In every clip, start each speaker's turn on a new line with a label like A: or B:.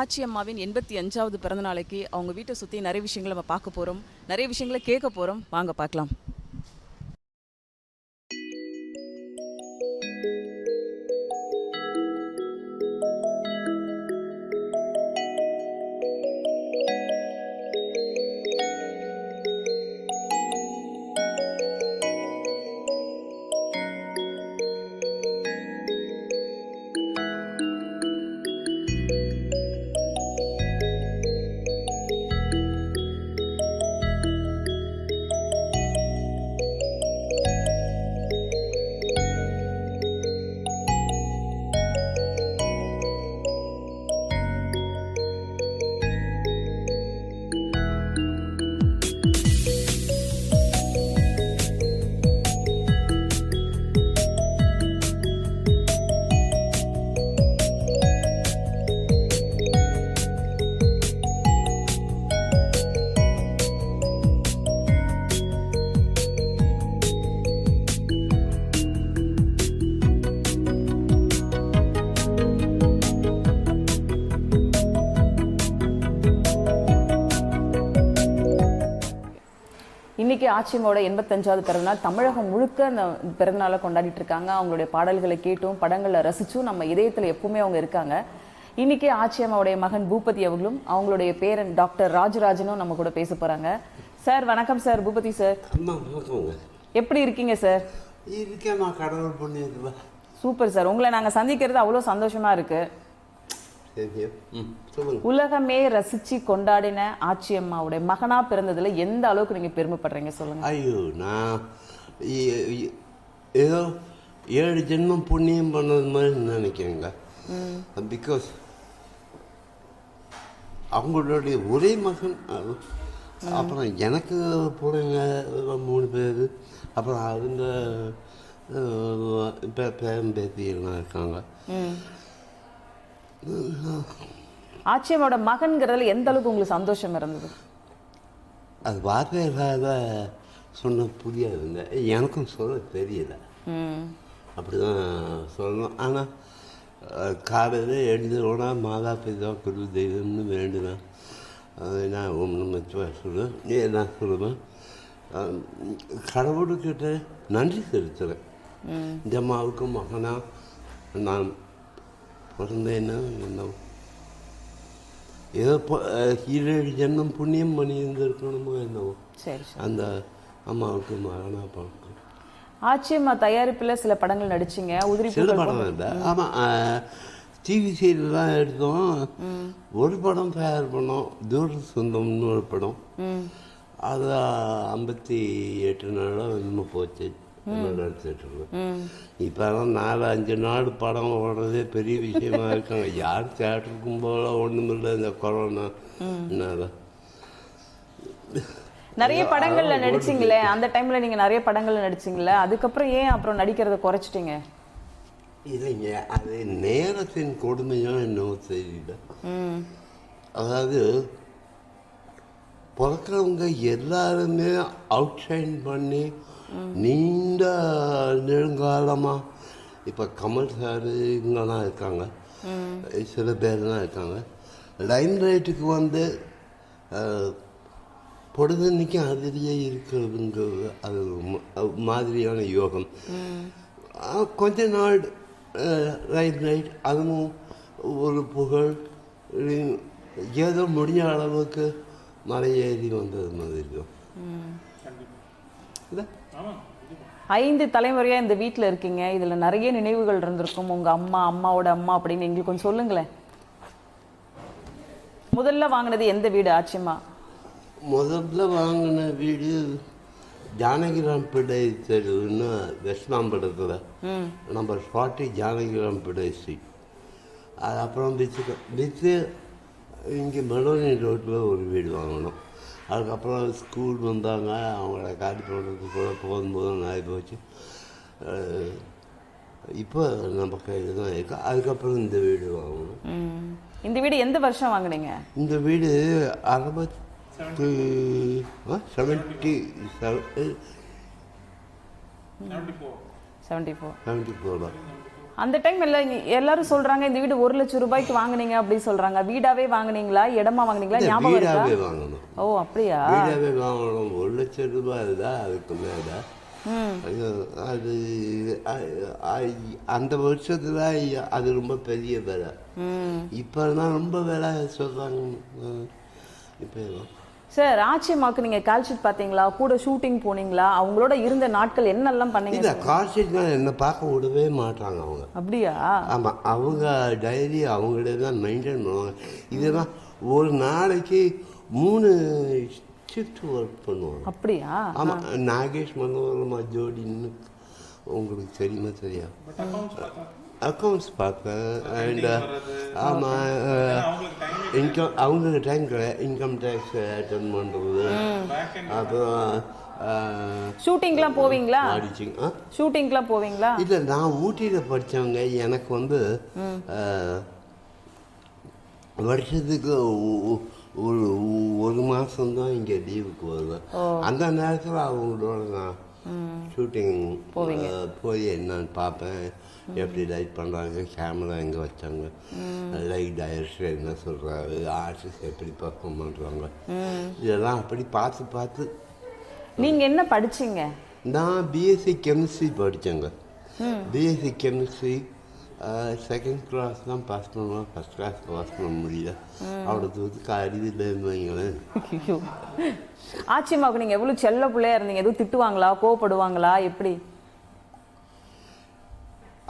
A: ஆச்சி அம்மாவின் எண்பத்தி அஞ்சாவது பிறந்த நாளைக்கு அவங்க வீட்டை சுற்றி நிறைய விஷயங்களை நம்ம பார்க்க போகிறோம் நிறைய விஷயங்களை கேட்க போகிறோம் வாங்க பார்க்கலாம். இன்னைக்கு ஆச்சியம்மாவோட எண்பத்தஞ்சாவது பிறந்தநாள் தமிழகம் முழுக்க அந்த பிறந்தநாளை கொண்டாடிட்டு இருக்காங்க. அவங்களுடைய பாடல்களை கேட்டும் படங்களை ரசிச்சும் நம்ம இதயத்துல எப்பவுமே அவங்க இருக்காங்க. இன்னைக்கு ஆச்சியம்மாவுடைய மகன் பூபதி அவர்களும் அவங்களுடைய பேரன் டாக்டர் ராஜராஜனும் நம்ம கூட பேச போறாங்க. சார் வணக்கம் சார் பூபதி சார். எப்படி இருக்கீங்க சார்? Super sir. உங்களை நாங்க சந்திக்கிறது அவ்வளோ சந்தோஷமா இருக்கு. உலகமே ரசிச்சு கொண்டாடின ஆச்சி அம்மாவுடைய மகனா பிறந்ததுல எந்த அளவுக்கு நீங்க பெருமைப்படுறீங்க சொல்லுங்க.
B: ஐயோ நான் ஏதோ ஏழு ஜென்மம் புண்ணியம் பண்ணது மாதிரி நினைக்கிறேங்க. பிகாஸ் அவங்களுடைய ஒரே மகன். அப்புறம் எனக்கு பிள்ளைங்க மூணு பேர். அப்புறம் அவங்க அஹ், பே- பேரன் பேத்தி எல்லாம் இருக்காங்க
A: ஆச்சியம்மாவோட மகன்கிறதுல எந்த அளவுக்கு உங்களுக்கு சந்தோஷம் இருந்தது?
B: அது வார்த்தைகளாக சொன்ன புரியாதுங்க. எனக்கும் சொல்ல தெரியல. அப்படிதான் சொல்லணும். ஆனால் காலையில் எழுந்தோடா மாதா பிதா குரு தெய்வம்னு வேண்டுவேன் நான் ஒன்று நமச்சிவா சொல்லுவேன் நீ நான் சொல்லுவேன் கடவுள்கிட்ட நன்றி செலுத்துகிறேன் இந்த அம்மாவுக்கு மகனா நான் பிறந்தேன்னா என்ன ஏதோ ஈரேழு ஜென்மம் புண்ணியம் பண்ணி இருந்திருக்கணுமோ என்னவோ.
A: சரி
B: அந்த அம்மாவுக்கு மகனா பிறந்தேன்
A: ஆச்சியம்மா தயாரிப்புல சில படங்கள் நடிச்சீங்க. உதிரி
B: சில படம் இல்லை. ஆமாம் டிவி சீரியல்லாம் எடுத்தோம். ஒரு படம் தயார் பண்ணோம். தூர சொந்தம்னு ஒரு படம். அது ஐம்பத்தி எட்டு நாளாக இன்னும் போச்சு. எடுத்துட்டு இப்போலாம் நாலு அஞ்சு நாள் படம் ஓடுறதே பெரிய விஷயமா இருக்காங்க. யார் தேட்டருக்கும் போல ஒன்றும் இல்லை இந்த கொரோனானால
A: நிறைய படங்கள்ல நடிச்சீங்களே? அந்த டைம்ல நீங்க நிறைய படங்கள்ல நடிச்சீங்களே? அதுக்கப்புறம் ஏன் அப்புறம் நடிக்கிறத குறைச்சிட்டீங்க?
B: இல்லைங்க அது நேரத்தின் கொடுமையோ என்னவோ தெரியல. அதாவது பிறக்கிறவங்க எல்லாருமே அவுட் ஷைன் பண்ணி நீண்ட நெடுங்காலமாக இப்போ கமல் சார் இவங்கெல்லாம் இருக்காங்க. சில பேர்லாம் இருக்காங்க. லைன் லைட்டுக்கு வந்து பொழுதன்னைக்கு அதிலேயே இருக்கிறதுங்கிறது அது மாதிரியான யோகம். கொஞ்ச நாள் லைன் லைட் அதுவும் ஒரு புகழ் ஏதோ முடிஞ்ச அளவுக்கு மலை ஏறி வந்தது மாதிரி இருக்கும். இல்ல?
A: ஐந்து தலைமுறையா இந்த வீட்ல இருக்கீங்க. இதுல நிறைய நினைவுகள் இருந்திருக்கும். உங்க அம்மா அம்மாவோட அம்மா அப்படின்னு எங்களுக்கு கொஞ்சம் சொல்லுங்களேன். முதல்ல வாங்கினது எந்த வீடு ஆச்சியம்மா
B: முதல்ல வாங்கின வீடு ஜானகிராம் பிள்ளை தெருவுன்னு வெஸ்டாம்படத்தில் number forty Janakiram Pillai street அது அப்புறம் விற்று விற்று இங்கே மெலோனி ரோட்டில் ஒரு வீடு வாங்கினோம். அதுக்கப்புறம் ஸ்கூல் வந்தாங்க அவங்கள காட்டி போடுறதுக்கு கூட போகும்போது ஆகி போச்சு. இப்போ நம்ம கையில் தான் இருக்கு. அதுக்கப்புறம் இந்த வீடு வாங்கணும்.
A: இந்த வீடு எந்த வருஷம் வாங்குனீங்க?
B: இந்த வீடு அறுபத்தி seventy seven
A: seventy four
B: seventy four
A: அந்த டைம் எல்லாம் எல்லாரும் சொல்றாங்க இந்த வீடு ஒரு லட்சம் ரூபாய்க்கு வாங்குனீங்க அப்படி சொல்றாங்க. வீடாவே வாங்குனீங்களா? இடமா வாங்குனீங்களா? ஞாபகம் இருக்கா?
B: வாங்கணும்.
A: ஓ அப்படியா?
B: வீடாவே வாங்கணும். ஒரு லட்சம் ரூபாய் தான் அதுக்கு மேலே. அது அந்த வருஷத்துல அது ரொம்ப பெரிய விலை. இப்போ ரொம்ப விலை சொல்கிறாங்க இப்போ
A: சார் ஆச்சியம்மாக்கு நீங்க கால்ஷீட் பாத்தீங்களா கூட ஷூட்டிங் போனீங்களா? அவங்களோட இருந்த நாட்கள் என்னெல்லாம் பண்ணீங்க?
B: இல்லை கார்ஷீட்னா என்னை பார்க்க விடவே மாட்டாங்க அவங்க.
A: அப்படியா?
B: ஆமாம் அவங்க டைரி அவங்களே தான் மெயின்டைன் பண்ணுவாங்க. இதெல்லாம் ஒரு நாளைக்கு மூணு ஷிஃப்ட் ஒர்க் பண்ணுவாங்க.
A: அப்படியா?
B: ஆமாம் நாகேஷ் மனோரமா ஜோடின்னு உங்களுக்கு தெரியுமா தெரியா அக்கௌண்ட்ஸ் பார்ப்பேன் அண்ட் ஆமாம் இன்கம் அவங்களுக்கு டைம் கிடையாது இன்கம் டேக்ஸ் அட்டன் பண்ணுறது அப்புறம்
A: ஷூட்டிங்லாம் போவீங்களா?
B: ஆடிச்சிங் ஆ?
A: ஷூட்டிங்லாம் போவீங்களா?
B: இல்லை நான் ஊட்டியில் படித்தவங்க எனக்கு வந்து வருஷத்துக்கு ஒரு ஒரு மாதம்தான் இங்கே லீவுக்கு வருவேன். அந்த நேரத்தில் அவங்களோட நான் ஷூட்டிங் போய் என்னன்னு பார்ப்பேன். எப்படி லைட் பண்ணுறாங்க கேமரா எங்கே வச்சாங்க? லைட் டைரக்டர் என்ன சொல்கிறாரு ஆர்டிஸ்ட் எப்படி பர்ஃபார்ம் பண்ணுறாங்க இதெல்லாம் அப்படி பார்த்து பார்த்து.
A: நீங்க என்ன படிச்சீங்க?
B: நான் பிஎஸ்சி கெமிஸ்ட்ரி படித்தேங்க பிஎஸ்சி கெமிஸ்ட்ரி செகண்ட் கிளாஸ் தான் பாஸ் பண்ணுவேன். ஃபஸ்ட் கிளாஸ் பாஸ் பண்ண முடியல. அவ்வளோ தூரத்துக்கு அறிவு இல்லைன்னு வைங்களேன்.
A: ஐயோ. ஆச்சியம்மாவுக்கு நீங்க எவ்வளவு செல்ல பிள்ளையா இருந்தீங்க? எதுவும் திட்டுவாங்களா? கோவப்படுவாங்களா? எப்படி?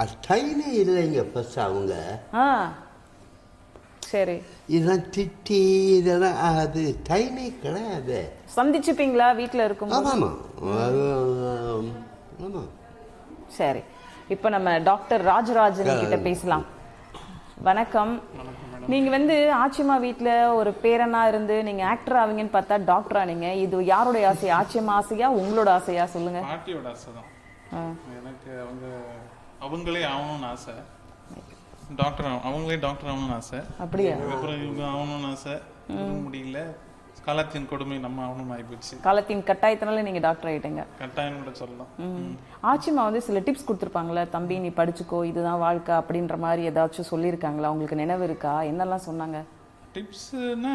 B: அது டைமே இல்லைங்க ஃபஸ்ட் அவங்க.
A: ஆ சரி.
B: இதெல்லாம் திட்டி இதெல்லாம் அது டைமே கிடையாது.
A: சந்திச்சுப்பீங்களா வீட்ல இருக்கும்
B: ஆமாம் அது ஆமாம்
A: சரி. இப்போ நம்ம டாக்டர் ராஜராஜன் கிட்ட பேசலாம். வணக்கம். நீங்க வந்து ஆச்சியம்மா வீட்ல ஒரு பேரனா இருந்து நீங்க ஆக்டர் ஆவீங்கன்னு பார்த்தா டாக்டர் ஆனீங்க இது யாருடைய ஆசை? ஆச்சியம்மா ஆசையா? உங்களோட ஆசையா? சொல்லுங்க.
C: பாட்டியோட ஆசை தான். எனக்கு அவங்க அவங்களே ஆகணும்னு ஆசை. டாக்டர் ஆகணும் அவங்களே டாக்டர் ஆகணும்னு ஆசை.
A: அப்படியா?
C: அதுக்கப்புறம் இவங்க ஆகணும்னு ஆசை. முடியல. காலத்தின் கொடுமை நம்ம ஆகணும்னு ஆகிப்போச்சு
A: காலத்தின் கட்டாயத்தினால நீங்க டாக்டர் ஆயிட்டீங்க.
C: கட்டாயம் கூட சொல்லலாம்.
A: ஆச்சிமா வந்து சில டிப்ஸ் கொடுத்துருப்பாங்களே தம்பி நீ படிச்சுக்கோ இதுதான் வாழ்க்கை அப்படின்ற மாதிரி ஏதாச்சும் சொல்லியிருக்காங்களா? உங்களுக்கு நினைவு இருக்கா? என்னெல்லாம் சொன்னாங்க?
C: டிப்ஸ்னா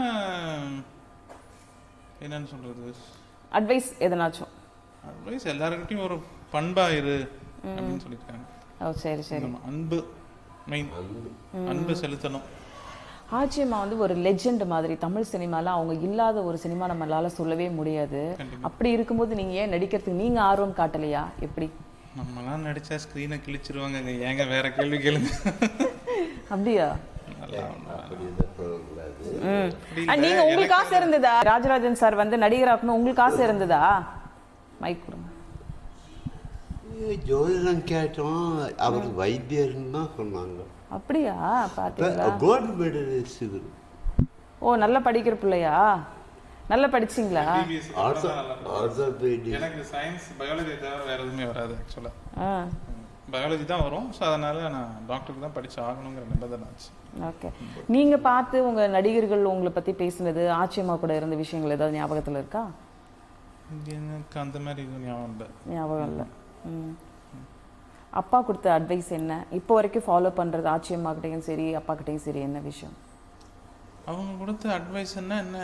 C: என்னன்னு சொல்றது?
A: அட்வைஸ் எதனாச்சும்?
C: அட்வைஸ் எல்லாருக்கிட்டையும் ஒரு பண்பா இரு அப்படின்னு சொல்லியிருக்காங்க.
A: ஓ சரி சரி.
C: நம்ம அன்பு மெயின் அன்பு செலுத்தணும்.
A: ஆச்சியம்மா வந்து ஒரு லெஜெண்ட் மாதிரி தமிழ் சினிமால அவங்க இல்லாத ஒரு சினிமா நம்மளால சொல்லவே முடியாது. அப்படி இருக்கும்போது நீங்க ஏன் நடிக்கிறதுக்கு நீங்க ஆர்வம் காட்டலையா? எப்படி?
C: நம்மலாம் நடிச்சா ஸ்க்ரீனை கிழிச்சிருவாங்க ஏங்க வேற கேள்வி கேளுங்க.
A: அப்படியா? நீங்க உங்களுக்கு ஆசை இருந்ததா? ராஜராஜன் சார் வந்து நடிகராக்கணும் உங்களுக்கு ஆசை இருந்ததா? மைக்
B: ஜோதிடம் கேட்டோம் அவர் வைத்தியர்னு தான் சொன்னாங்க.
A: அப்படியா? பாத்தீங்களா?
B: கோல்டு மெடலிஸ்ட் இவர்
A: ஓ நல்லா படிக்கிற பிள்ளையா? நல்லா படிச்சீங்களா?
C: எனக்கு சயின்ஸ் பயாலஜி தவிர வேற எதுவுமே வராது ஆக்சுவலாக
A: ஆ.
C: பயாலஜி தான் வரும் ஸோ அதனால நான் டாக்டருக்கு தான் படிச்சு ஆகணுங்கிற நிபந்தனை ஆச்சு.
A: ஓகே நீங்க பார்த்து உங்க நடிகர்கள் உங்களை பத்தி பேசினது ஆச்சியம்மா கூட இருந்த விஷயங்கள் ஏதாவது ஞாபகத்துல இருக்கா?
C: எனக்கு அந்த மாதிரி எதுவும் ஞாபகம் இல்லை.
A: ஞாபகம் இல்லை. அப்பா கொடுத்த அட்வைஸ் என்ன? இப்போ வரைக்கும் ஃபாலோ பண்றது ஆச்சியம்மாக்கிட்டையும் சரி அப்பாக்கிட்டையும் சரி என்ன விஷயம்?
C: அவங்க கொடுத்த அட்வைஸ் என்ன என்ன?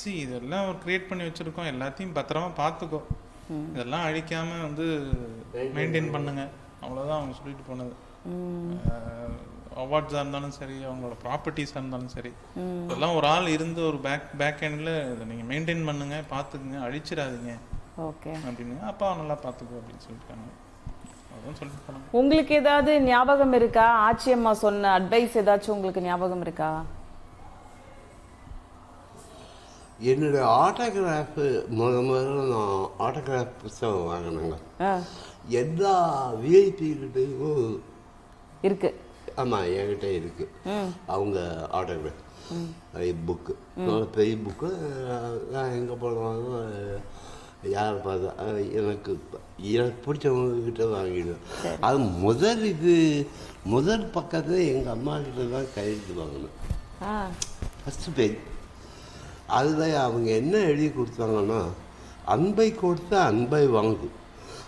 C: சி இதெல்லாம் ஒரு கிரியேட் பண்ணி வச்சிருக்கோம். எல்லாத்தையும் பத்திரமா பார்த்துக்கோ. இதெல்லாம் அழிக்காம வந்து மெயின்டைன் பண்ணுங்க. அவ்வளோதான் அவங்க சொல்லிட்டு போனது. அவார்ட்ஸாக இருந்தாலும் சரி அவங்களோட ப்ராப்பர்ட்டிஸாக இருந்தாலும் சரி. இதெல்லாம் ஒரு ஆள் இருந்து ஒரு பேக் பேக் எண்டில் இதை நீங்கள் மெயின்டைன் பண்ணுங்க பார்த்துக்குங்க அழிச்சிடாதீங்க.
A: ஓகே.
C: அப்படின்னு. அப்பா நல்லா பார்த்துக்கோ அப்படின்னு சொல்லியிருக்காங்க அதான் சொல்லிட்டு போனாங்க.
A: உங்களுக்கு ஏதாவது ஞாபகம் இருக்கா? ஆச்சியம்மா சொன்ன அட்வைஸ் ஏதாச்சும் உங்களுக்கு ஞாபகம் இருக்கா?
B: என்னுடைய ஆட்டோகிராஃபு முத முதல்ல நான் ஆட்டோகிராஃப் புத்தகம் வாங்கினேங்க.
A: ஆ.
B: எல்லா விஐபிகிட்டையும்
A: இருக்கு.
B: ஆமாம் என்கிட்ட இருக்கு.
A: ம்.
B: அவங்க ஆட்டோகிராஃப் புக்கு பெரிய புக்கு நான் எங்கே போனாலும் யார் பார்த்தா? எனக்கு எனக்கு பிடிச்சவங்க கிட்ட வாங்கிடுவேன். அது முதல் இது முதல் பக்கத்தில் எங்கள் அம்மா கிட்ட தான் கையெழுத்து வாங்கினேன்.
A: ஆ.
B: ஃபஸ்ட்டு பேஜ் அதில் அவங்க என்ன எழுதி கொடுத்தாங்கன்னா அன்பை கொடுத்த அன்பை வாங்கு.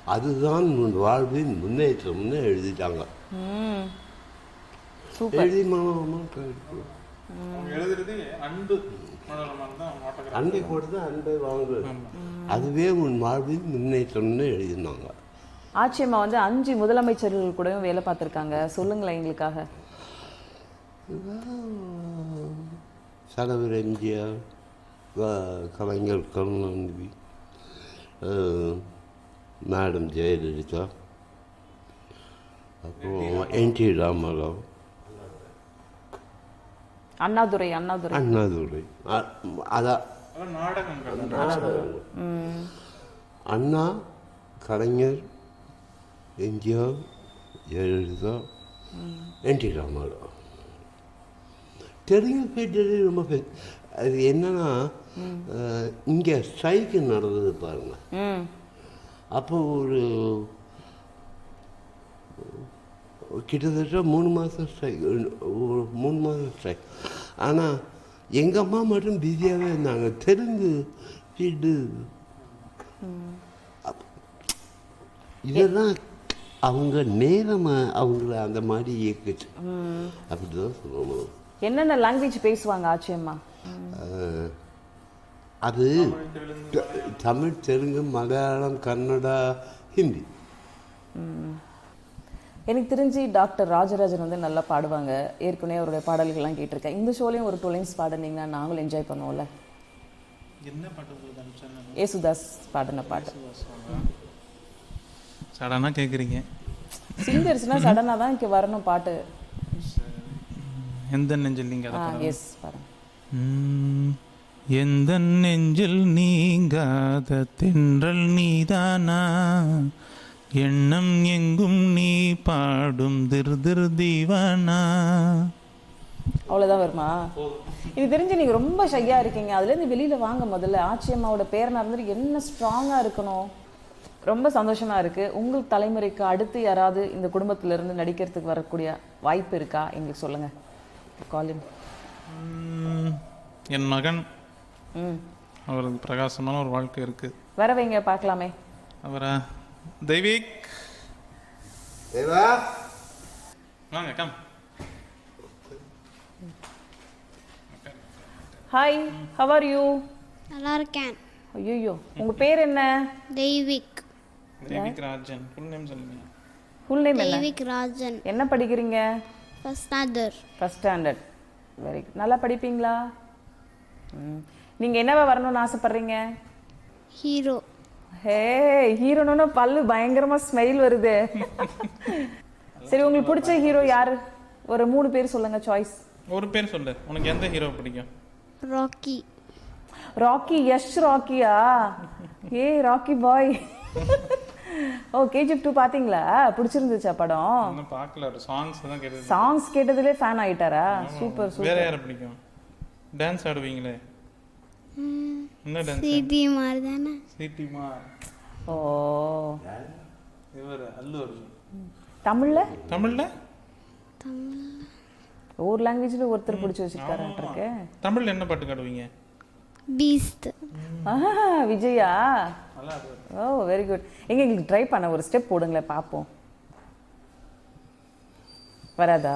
B: அதுதான் உன் வாழ்வின் முன்னேற்றம்னு எழுதிட்டாங்க.
A: ம். சூப்பர்.
B: எழுதி மாமா கிடைக்கும்
C: அவங்க எழுதுறதே அன்பு
B: அன்பை கொடுத்து அன்பை வாங்குவது அதுவே உன் வாழ்வில் முன்னேற்றம்னு எழுதினாங்க
A: ஆட்சியம்மா வந்து அஞ்சு முதலமைச்சர்கள் கூடயும் வேலை பார்த்துருக்காங்க. சொல்லுங்களேன் எங்களுக்காக.
B: தலைவர் எம்ஜிஆர் கலைஞர் கருணாநிதி மேடம் ஜெயலலிதா அப்புறம் என்டி ராமராவ்.
A: அண்ணாதுரை அண்ணாதுரை.
B: அண்ணாதுரை. அதான்
C: நாடகங்கள்.
B: Anna Kalaignar MGR Jayalalithaa NT Rama Rao Telugu battery ரொம்ப அது என்னன்னா இங்கே ஸ்ட்ரைக்கு நடந்தது பாருங்க.
A: ம்.
B: அப்போ ஒரு கிட்டத்தட்ட மூணு மாதம் ஸ்ட்ரைக் ஒரு மூணு மாதம் ஸ்ட்ரைக் ஆனால் எங்கள் அம்மா மட்டும் பிஸியாகவே இருந்தாங்க. தெலுங்கு ஃபீல்டு இதெல்லாம் அவங்க நேரமாக அவங்கள அந்த மாதிரி இயக்குச்சு அப்படி தான் சொல்லணும்.
A: என்னென்ன லாங்குவேஜ் பேசுவாங்க ஆட்சியம்மா
B: அஹ், அது தமிழ் தெலுங்கு மலையாளம் கன்னடா ஹிந்தி.
A: எனக்கு தெரிஞ்சு டாக்டர் ராஜராஜன் வந்து நல்லா பாடுவாங்க. ஏற்கனவே அவருடைய பாடல்கள்லாம் கேட்டிருக்கேன். இந்த ஷோலையும் ஒரு டூ லைன்ஸ் பாடுனீங்கன்னா நாங்களும் என்ஜாய் பண்ணுவோம்ல. ஏசுதாஸ் பாடின பாட்டு.
C: சடனாக கேட்குறீங்க
A: சிங்கர்ஸ்னா சடனாக தான் இங்கே வரணும் பாட்டு.
C: எந்த நெஞ்சில் நீங்கள்
A: எஸ் பாருங்க
C: எந்த நெஞ்சில் நீங்காத தென்றல் நீதானா? எண்ணம் எங்கும் நீ பாடும் திரு திரு தீவானா.
A: அவ்வளோதான் வருமா? இது தெரிஞ்சு நீங்கள் ரொம்ப ஷையாக இருக்கீங்க. அதுலேருந்து வெளியில் வாங்க முதல்ல. ஆச்சி அம்மாவோட பேரனா இருந்துட்டு என்ன ஸ்ட்ராங்காக இருக்கணும்? ரொம்ப சந்தோஷமா இருக்கு. உங்கள் தலைமுறைக்கு அடுத்து யாராவது இந்த குடும்பத்துல இருந்து நடிக்கிறதுக்கு வரக்கூடிய வாய்ப்பு இருக்கா? எங்களுக்கு சொல்லுங்க. காலின்
C: என் மகன்.
A: ம்.
C: அவருக்கு பிரகாசமான ஒரு வாழ்க்கை இருக்கு.
A: வர வைங்க பார்க்கலாமே.
C: அவரா தெய்வீக்
B: தேவா
C: வாங்க come
A: hi how are you
D: நல்லா இருக்கேன்.
A: ஐயோ உங்க பேர் என்ன?
D: தெய்விக்
C: தெய்வீக் ராஜன். ஃபுல் நேம் சொல்லுங்க.
A: ஃபுல் நேம் என்ன?
D: தெய்விக் ராஜன்.
A: என்ன படிக்கிறீங்க?
D: First other
A: first standard very good நல்லா படிப்பீங்களா? ம். நீங்க என்னவா வரணும்னு ஆசைப்படுறீங்க?
D: ஹீரோ
A: ஹே ஹீரோனோட பல்லு பயங்கரமா ஸ்மெயில் வருது. சரி உங்களுக்கு பிடிச்ச ஹீரோ யாரு? ஒரு மூணு பேர் சொல்லுங்க சாய்ஸ்
C: ஒரு பேர் சொல்லு. உனக்கு எந்த ஹீரோ பிடிக்கும்?
D: ராக்கி.
A: ராக்கி யஷ் ராக்கியா? ஏ ராக்கி பாய் ஓ கேஜிஎஃப் டூ பாத்தீங்களா? பிடிச்சிருந்துச்சா படம்?
C: பார்க்கல சாங்ஸ் தான்
A: சாங்ஸ் கேட்டதுலே ஃபேன் ஆயிட்டாரா? சூப்பர்
C: வேற
A: சூப்பர்
C: யாரை பிடிக்கும்? டான்ஸ் ஆடுவீங்களே. என்ன டான்ஸ்
D: சிடி மாதிரி தானே?
C: சிட்டிமா
A: ஓ.
C: இவர் அல்லு அர்ஜுன்.
A: தமிழ்ல?
C: தமிழ்ல?
A: ஒவ்வொரு லாங்குவேஜ்ல ஒருத்தர் பிடிச்சி வச்சிருக்காருன்றிருக்கு
C: தமிழ்ல என்ன பாட்டு காடுவீங்க
D: பீஸ்ட்.
A: ஆஹா விஜயா. ஓ வெரி குட் எங்க எங்களுக்கு ட்ரை பண்ண ஒரு ஸ்டெப் போடுங்களேன் பார்ப்போம் வராதா?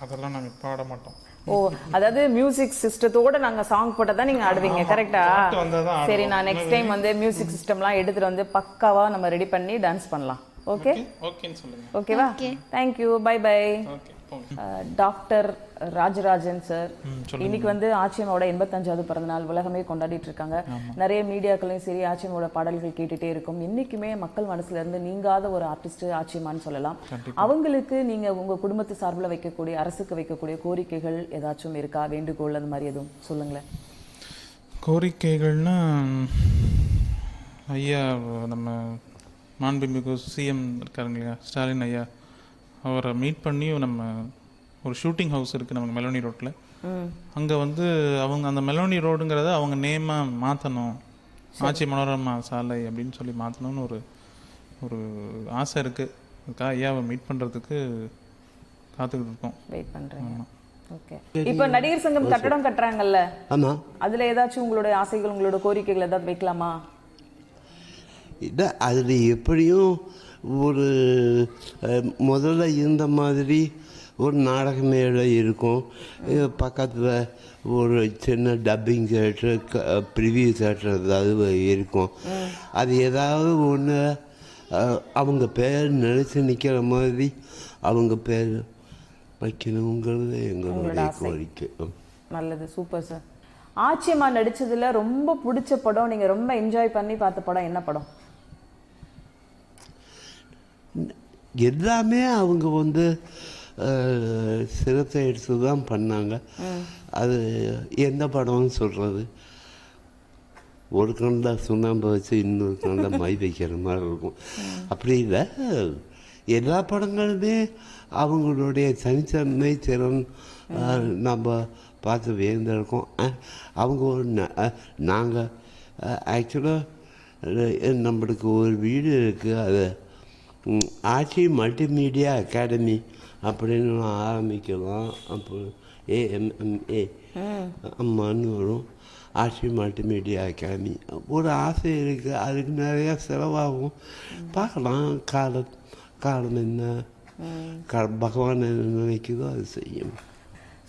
C: அதெல்லாம் நாங்க பாட மாட்டோம்.
A: ஓ அதாவது மியூசிக் சிஸ்டத்தோட நாங்க சாங் போட்டா தான் நீங்க ஆடுவீங்க கரெக்டா. சரி நான் நெக்ஸ்ட் டைம் வந்து மியூசிக் சிஸ்டம்லாம் எடுத்துட்டு வந்து பக்காவா நம்ம ரெடி பண்ணி டான்ஸ் பண்ணலாம். ஓகே
C: ஓகேன்னு சொல்லுங்க.
A: ஓகேவா thank you bye bye
C: okay
A: doctor Rajarajan sir. இன்னைக்கு வந்து ஆச்சியமோட எண்பத்தஞ்சாவது பிறந்தநாள் உலகமே கொண்டாடிட்டு இருக்காங்க. நிறைய மீடியாக்களையும் சரி ஆச்சியமோட பாடல்கள் கேட்டுட்டே இருக்கும். இன்னைக்குமே மக்கள் மனசுல இருந்து நீங்காத ஒரு ஆர்டிஸ்ட் ஆச்சியமான்னு சொல்லலாம். அவங்களுக்கு நீங்க உங்க குடும்பத்து சார்பில் வைக்கக்கூடிய அரசுக்கு வைக்கக்கூடிய கோரிக்கைகள் ஏதாச்சும் இருக்கா? வேண்டுகோள் அந்த மாதிரி எதுவும் சொல்லுங்களேன்.
C: கோரிக்கைகள்னா ஐயா நம்ம மாண்புமிகு சிஎம் இருக்காருங்க இல்லையா? ஸ்டாலின் ஐயா. அவரை மீட் பண்ணி நம்ம ஒரு ஷூட்டிங் ஹவுஸ் இருக்குது நமக்கு மெலோனி ரோட்டில்
A: ம்.
C: அங்கே வந்து அவங்க அந்த மெலோனி ரோடுங்கிறத அவங்க நேமாக மாற்றணும் ஆச்சி மனோரமா சாலை அப்படின்னு சொல்லி மாற்றணும்னு ஒரு ஒரு ஆசை இருக்குது அதுக்காக ஐயாவை மீட் பண்ணுறதுக்கு காத்துக்கிட்டு இருக்கோம்.
A: வெயிட் பண்றேங்க. ஓகே இப்போ நடிகர் சங்கம் கட்டடம் கட்டுறாங்கல்ல.
B: ஆமாம்
A: அதுல ஏதாச்சும் உங்களுடைய ஆசைகள் உங்களோட கோரிக்கைகள் ஏதாவது வைக்கலாமா?
B: இல்லை அதில் எப்படியும் ஒரு முதல்ல இருந்த மாதிரி ஒரு நாடக மேடை இருக்கும். பக்கத்தில் ஒரு சின்ன டப்பிங் தேட்டர் ப்ரிவியூ தேட்டர் ஏதாவது இருக்கும். அது ஏதாவது ஒன்று அவங்க பேர் நினைச்சு நிற்கிற மாதிரி அவங்க பேர் வைக்கணுங்கிறது எங்களுடைய கோரிக்கை.
A: நல்லது சூப்பர் சார். ஆச்சியம்மா நடிச்சதுல ரொம்ப பிடிச்ச படம் நீங்க ரொம்ப என்ஜாய் பண்ணி பார்த்த படம் என்ன படம்?
B: எல்லாமே அவங்க வந்து சிரத்தை எடுத்து தான் பண்ணாங்க அது எந்த படம்னு சொல்கிறது ஒரு கண்ணில் சுண்ணாம்பு வச்சு இன்னொரு கண்ணில் மை வைக்கிற மாதிரி இருக்கும். அப்படி இல்லை. எல்லா படங்களுமே அவங்களுடைய தனித்தன்மை திறன் நம்ம பார்த்து வியந்திருக்கோம். அவங்க ஒரு நாங்கள் ஆக்சுவலாக நம்மளுக்கு ஒரு வீடு இருக்குது அது ஆச்சி மல்டிமீடியா அகாடமி அப்படின்னு ஆரம்பிக்கலாம். அப்போ ஏஎம்எம்ஏ அம்மான்னு வரும். ஆட்சி மல்டிமீடியா அகாடமி. ஒரு ஆசை இருக்குது அதுக்கு நிறையா செலவாகும். பார்க்கலாம். காலம் காலம் என்ன? க பகவான் என்ன நினைக்குதோ அது செய்யும்.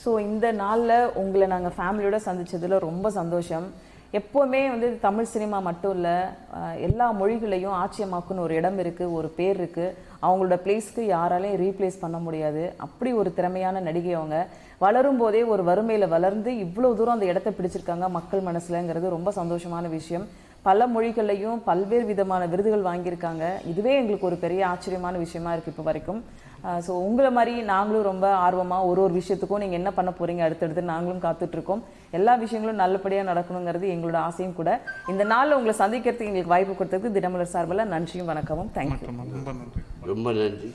A: ஸோ இந்த நாளில் உங்களை நாங்கள் ஃபேமிலியோட சந்தித்ததில் ரொம்ப சந்தோஷம். எப்போவுமே வந்து தமிழ் சினிமா மட்டும் இல்லை எல்லா மொழிகளையும் ஆட்சியமாக்குன்னு ஒரு இடம் இருக்குது ஒரு பேர் இருக்குது அவங்களோட பிளேஸ்க்கு யாராலையும் ரீப்ளேஸ் பண்ண முடியாது. அப்படி ஒரு திறமையான நடிகை அவங்க. வளரும் போதே ஒரு வறுமையில் வளர்ந்து இவ்வளோ தூரம் அந்த இடத்த பிடிச்சிருக்காங்க மக்கள் மனசுலங்கிறது ரொம்ப சந்தோஷமான விஷயம். பல மொழிகள்லையும் பல்வேறு விதமான விருதுகள் வாங்கியிருக்காங்க. இதுவே எங்களுக்கு ஒரு பெரிய ஆச்சரியமான விஷயமா இருக்குது இப்போ வரைக்கும். ஸோ உங்களை மாதிரி நாங்களும் ரொம்ப ஆர்வமாக ஒரு ஒரு விஷயத்துக்கும் நீங்கள் என்ன பண்ண போகிறீங்க அடுத்தடுத்து நாங்களும் காத்துட்ருக்கோம். எல்லா விஷயங்களும் நல்லபடியாக நடக்கணுங்கிறது எங்களோட ஆசையும் கூட. இந்த நாளில் உங்களை சந்திக்கிறதுக்கு எங்களுக்கு வாய்ப்பு கொடுத்ததுக்கு தினமலர் சார்பில் நன்றியும் வணக்கமும். தேங்க்யூ
C: ரொம்ப நன்றி.
B: ரொம்ப நன்றி.